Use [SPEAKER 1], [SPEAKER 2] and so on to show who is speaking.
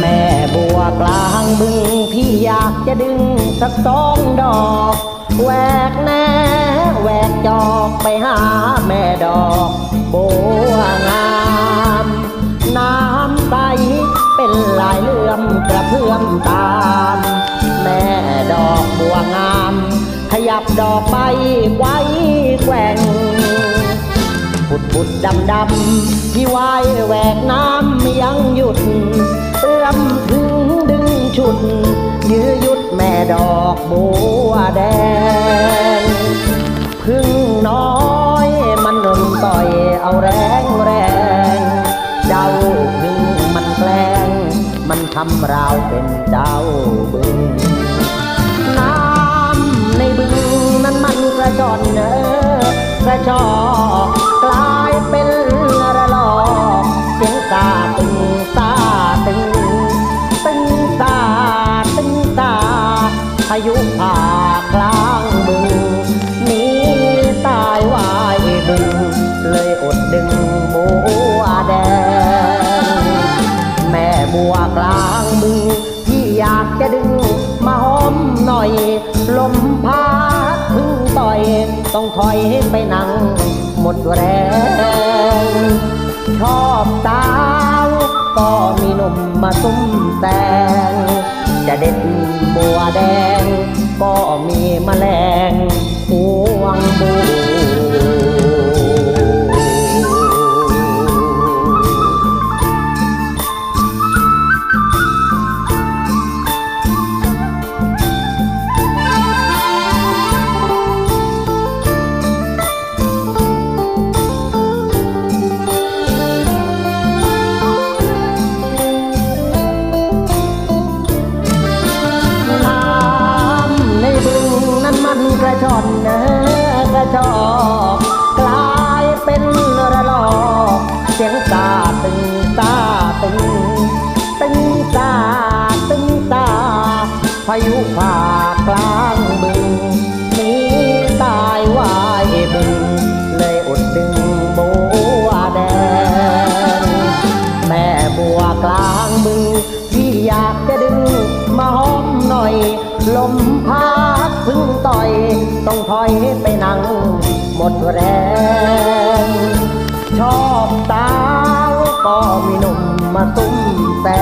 [SPEAKER 1] แม่บัวกลางบึงพี่อยากจะดึงสักสองดอก แหวกแนแหวกจอกไปหาแม่ดอกบัวงาม น้ำใสเป็นลายเลื่อมกระเพื่อมตาม แม่ดอกบัวงาม ขยับดอกใบไว้แกว่งปุดปุดดำดำที่ว่ายแหวกน้ำยังหยุดเอื้อมถึงดึงชุด ดแม่ดอกบัวแดง พึ่งน้อยมันรุมต่อยเอาแรงแรง เจ้าพึ่งมันแกล้ง มันทำราวเป็นเจ้าบึงน้ำในบึงนั้นมันกระจอนเนอกระชอก ยุผ่ากลางบึงนีตายวายบึง เลยอดดึงบัวแดง แม่บัวกลางบึงพี่อยากจะดึง มาหอมหน่อย ลมพัดพึ่งต่อย ต้องถอยไปนั่ง หมดแรง ชอบสาวก็มีหนุ่มมาซุ้มแต่งจะเด็ดบัวแดง มาแล ระชอนเนอกระชอกกลายเป็นระลอกเสียงตาตึงตาตึงตึงตาตึงตาพายุผ่ากลางบึงหนีตายวายบึงเลยอดดึงบัวแดงแม่บัวกลางบึงพี่อยากจะดึ ต้องถอยไปนั่งหมดแรง ชอบสาวก็มีหนุ่มมาตุ้มแต่